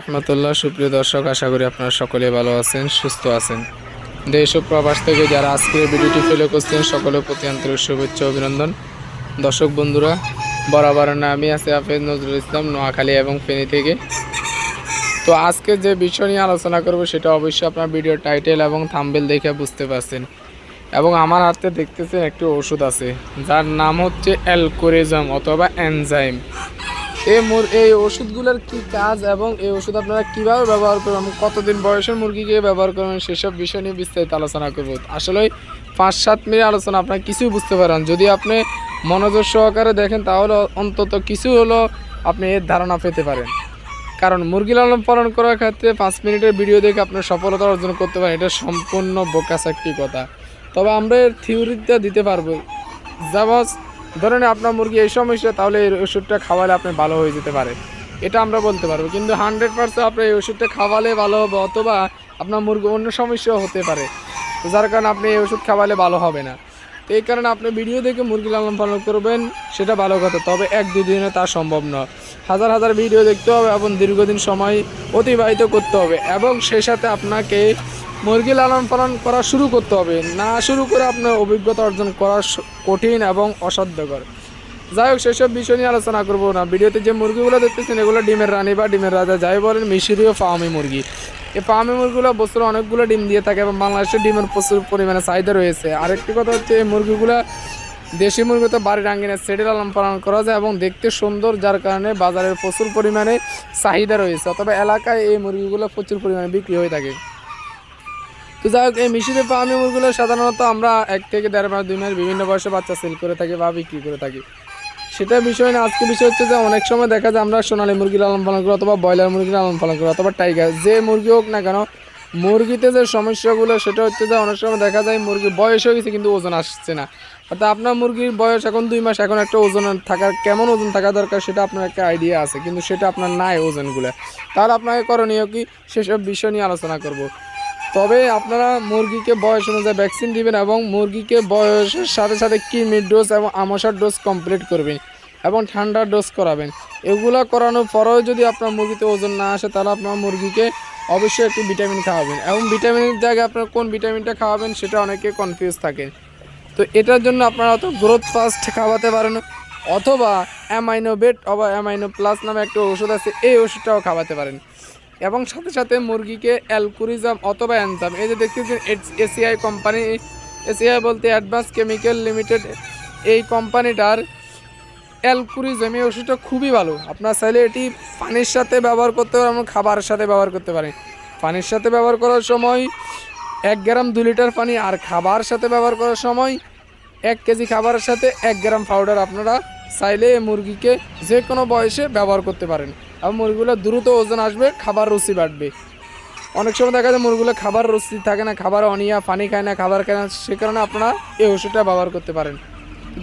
রহমতুল্লাহ, সুপ্রিয় দর্শক, আশা করি আপনারা সকলে ভালো আছেন, সুস্থ আছেন। দেশ ও প্রবাস থেকে যারা আজকের ভিডিওটি ফেলে করছেন, সকলের প্রতি আন্তরিক শুভেচ্ছা অভিনন্দন। দর্শক বন্ধুরা, বরাবর আমি আছি হাফেজ নজরুল ইসলাম, নোয়াখালী এবং ফেনী থেকে। তো আজকে যে বিষয় নিয়ে আলোচনা করব, সেটা অবশ্যই আপনার ভিডিও টাইটেল এবং থাম্বেল দেখে বুঝতে পারছেন। এবং আমার হাতে দেখতেছেন একটি ওষুধ আছে, যার নাম হচ্ছে অ্যালকোরিজম অথবা এনজাইম এই এই ওষুধগুলোর কি কাজ এবং এই ওষুধ আপনারা কীভাবে ব্যবহার করবেন? কতদিন বয়সের মুরগিকে ব্যবহার করবেন সেসব বিষয় নিয়ে বিস্তারিত আলোচনা করব। আসলে পাঁচ সাত মিনিট আলোচনা, আপনারা কিছুই বুঝতে পারেন যদি আপনি মনোযোগ সহকারে দেখেন, তাহলে অন্তত কিছু হলো আপনি এর ধারণা পেতে পারেন। কারণ মুরগি লালন পালন করার ক্ষেত্রে পাঁচ মিনিটের ভিডিও দেখে আপনার সফলতা অর্জন করতে পারেন। এটা সম্পূর্ণ বোকাস একটি কথা। তবে আমরা এর থিওরিটা দিতে পারব। যাবাস ধরেন আপনার মুরগি এই সমস্যা তাহলে এই ওষুধটা খাওয়ালে আপনি ভালো হয়ে যেতে পারে। এটা আমরা বলতে পারব। কিন্তু হান্ড্রেড পার্সেন্ট আপনি এই ওষুধটা খাওয়ালে ভালো হবে অথবা আপনার মুরগি অন্য সমস্যাও হতে পারে। যার কারণে আপনি এই ওষুধ খাওয়ালে ভালো হবে না। তো এই কারণে আপনি ভিডিও দেখে মুরগি লালন পালন করবেন, সেটা ভালো কথা। তবে এক দুই দিনে তা সম্ভব নয়। হাজার হাজার ভিডিও দেখতে হবে এবং দীর্ঘদিন সময় অতিবাহিত করতে হবে এবং সেই সাথে আপনাকে মুরগি লালন পালন করা শুরু করতে হবে। না শুরু করে আপনার অভিজ্ঞতা অর্জন করা কঠিন এবং অসাধ্যকর। যাই হোক, সেসব বিষয় নিয়ে আলোচনা করব না। ভিডিওতে যে মুরগিগুলো দেখতেছেন, এগুলো ডিমের রানী বা ডিমের রাজা, যাই বলেন, মিশরীয় ফার্মি মুরগি। এই ফার্মি মুরগিগুলো বছরে অনেকগুলো ডিম দিয়ে থাকে এবং বাংলাদেশে ডিমের প্রচুর পরিমাণে চাহিদা রয়েছে। আরেকটি কথা হচ্ছে, এই মুরগিগুলো দেশি মুরগি তো বাড়ির আঙ্গিনে সেটে লালন পালন করা যায় এবং দেখতে সুন্দর, যার কারণে বাজারের প্রচুর পরিমাণে চাহিদা রয়েছে। অথবা এলাকায় এই মুরগিগুলো প্রচুর পরিমাণে বিক্রি হয়ে থাকে। তো যাই হোক, এই মিশরে ফার্মি মুরগিগুলো সাধারণত আমরা এক থেকে দেড় মাস, দুই মাস বিভিন্ন বয়সে বাচ্চা সেল করে থাকি বা বিক্রি করে থাকি। সেটা বিষয় না, আজকে বিষয় হচ্ছে যে অনেক সময় দেখা যায় আমরা সোনালী মুরগি লালন পালন করি অথবা ব্রয়লার মুরগি লালন পালন করি অথবা টাইগার যে মুরগি হোক না কেন, মুরগিতে যে সমস্যাগুলো সেটা হচ্ছে যে অনেক সময় দেখা যায় মুরগি বয়স হয়ে গেছে কিন্তু ওজন আসছে না। অর্থাৎ আপনার মুরগির বয়স এখন দুই মাস, এখন একটা ওজন থাকার, কেমন ওজন থাকা দরকার সেটা আপনার একটা আইডিয়া আছে, কিন্তু সেটা আপনার নাই ওজনগুলো। তাহলে আপনাকে করণীয় কি? সেসব বিষয় নিয়ে আলোচনা করব। তবে আপনারা মুরগিকে বয়স অনুযায়ী ভ্যাকসিন দিবেন এবং মুরগিকে বয়সের সাথে সাথে কিডনির ডোজ এবং আমশার ডোজ কমপ্লিট করবেন এবং ঠান্ডার ডোজ করাবেন। এগুলো করানোর পরেও যদি আপনার মুরগিতে ওজন না আসে, তাহলে আপনার মুরগিকে অবশ্যই একটু ভিটামিন খাওয়াবেন এবং ভিটামিনের জায়গায় আপনার কোন ভিটামিনটা খাওয়াবেন সেটা অনেকে কনফিউজ থাকে তো এটার জন্য আপনারা অত গ্রোথ ফাস্ট খাওয়াতে পারেন অথবা অ্যামাইনো বেট অথবা অ্যামাইনো প্লাস নামে একটা ওষুধ আছে, এই ওষুধটাও খাওয়াতে পারেন। এবং সাথে সাথে মুরগিকে অ্যালকুরিজম অথবা অ্যানজাম এই যে দেখতেছেন এসিআই কোম্পানি এসিআই বলতে অ্যাডভান্স কেমিক্যাল লিমিটেড এই কোম্পানিটার অ্যালকুরিজম এই ওষুধটা খুবই ভালো। আপনার চাইলে এটি পানির সাথে ব্যবহার করতে পারেন এবং খাবারের সাথে ব্যবহার করতে পারেন। পানির সাথে ব্যবহার করার সময় এক গ্রাম দু লিটার পানি আর খাবার সাথে ব্যবহার করার সময় এক কেজি খাবারের সাথে এক গ্রাম পাউডার আপনারা চাইলে এই মুরগিকে যে কোনো বয়সে ব্যবহার করতে পারেন। এবং মুরগিগুলো দ্রুত ওজন আসবে, খাবার রুচি বাড়বে। অনেক সময় দেখা যায় মুরগিগুলো খাবার রুচি থাকে না, খাবার অনিয়া, পানি খায় না, খাবার খায় না, সে কারণে আপনারা এই ওষুধটা ব্যবহার করতে পারেন।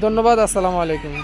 ধন্যবাদ, আসসালামু আলাইকুম।